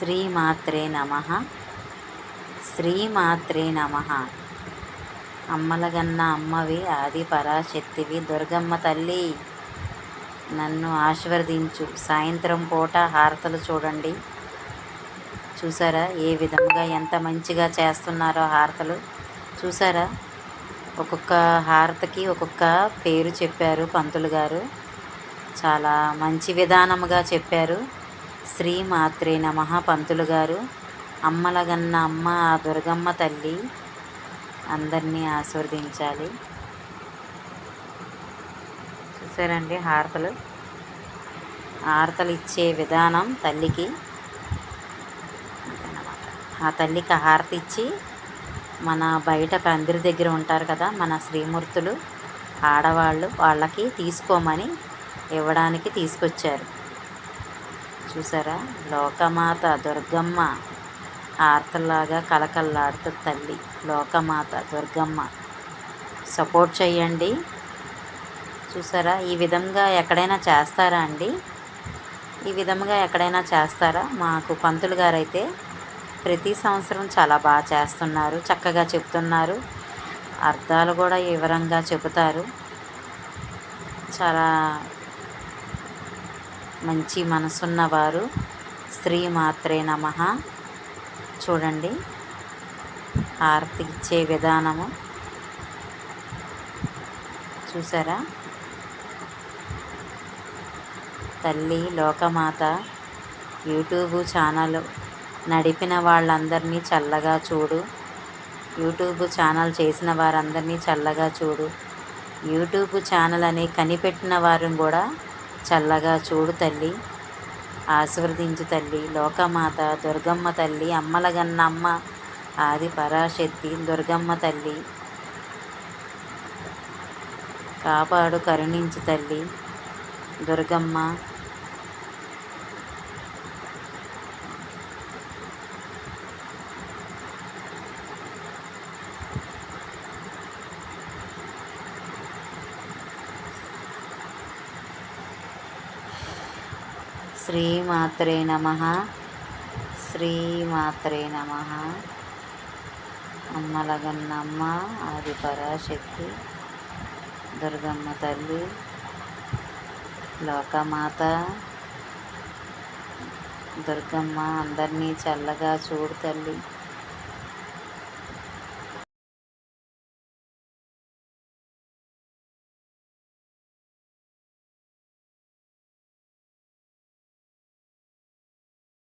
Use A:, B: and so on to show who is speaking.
A: శ్రీమాత్రే నమ. శ్రీమాత్రే నమ. అమ్మలగన్న అమ్మవి ఆది పరాశక్తివి దుర్గమ్మ తల్లి నన్ను ఆశీర్వదించు. సాయంత్రం పూట హారతలు చూడండి. చూసారా ఏ విధంగా ఎంత మంచిగా చేస్తున్నారో హారతలు? చూసారా? ఒక్కొక్క హారతకి ఒక్కొక్క పేరు చెప్పారు పంతులు గారు. చాలా మంచి విధానముగా చెప్పారు. శ్రీ మాత్రే నమ పంతులు గారు. అమ్మలగన్న అమ్మ ఆ దుర్గమ్మ తల్లి అందరినీ ఆశీర్వదించాలి. చూసారండి హారతలు? హారతలు ఇచ్చే విధానం తల్లికి ఆ తల్లికి హారతి ఇచ్చి మన బయట పందిరి దగ్గర ఉంటారు కదా మన శ్రీమూర్తులు ఆడవాళ్ళు వాళ్ళకి తీసుకోమని ఇవ్వడానికి తీసుకొచ్చారు. చూసారా? లోకమాత దుర్గమ్మ ఆర్తలాగా కలకల్లాడుతుంది తల్లి. లోకమాత దుర్గమ్మ సపోర్ట్ చేయండి చూసారా? ఈ విధంగా ఎక్కడైనా చేస్తారా అండి? ఈ విధంగా ఎక్కడైనా చేస్తారా? మాకు పంతులు గారు అయితే ప్రతి సంవత్సరం చాలా బాగా చేస్తున్నారు చక్కగా చెప్తున్నారు. అర్థాలు కూడా వివరంగా చెబుతారు. చాలా మంచి మనసున్నవారు. స్త్రీ మాత్రే నమ. చూడండి. హారతి ఇచ్చే విధానము. చూసారా? తల్లి లోకమాత యూట్యూబ్ ఛానల్. నడిపిన వాళ్ళందరినీ చల్లగా చూడు. యూట్యూబ్ ఛానల్ చేసిన వారందరినీ చల్లగా చూడు. యూట్యూబ్ ఛానల్ అని కనిపెట్టిన వారిని కూడా చల్లగా చూడు తల్లి. ఆశీర్వదించు తల్లి. లోకమాత దుర్గమ్మ తల్లి అమ్మలగన్నమ్మ ఆది పరాశక్తి దుర్గమ్మ తల్లి. కాపాడు కరుణించు తల్లి. దుర్గమ్మ శ్రీమాత్రే నమ. శ్రీమాత్రే నమ. అమ్మలగన్నమ్మ ఆది పరాశక్తి దుర్గమ్మ తల్లి లోకమాత దుర్గమ్మ అందరినీ చల్లగా చూడు తల్లి.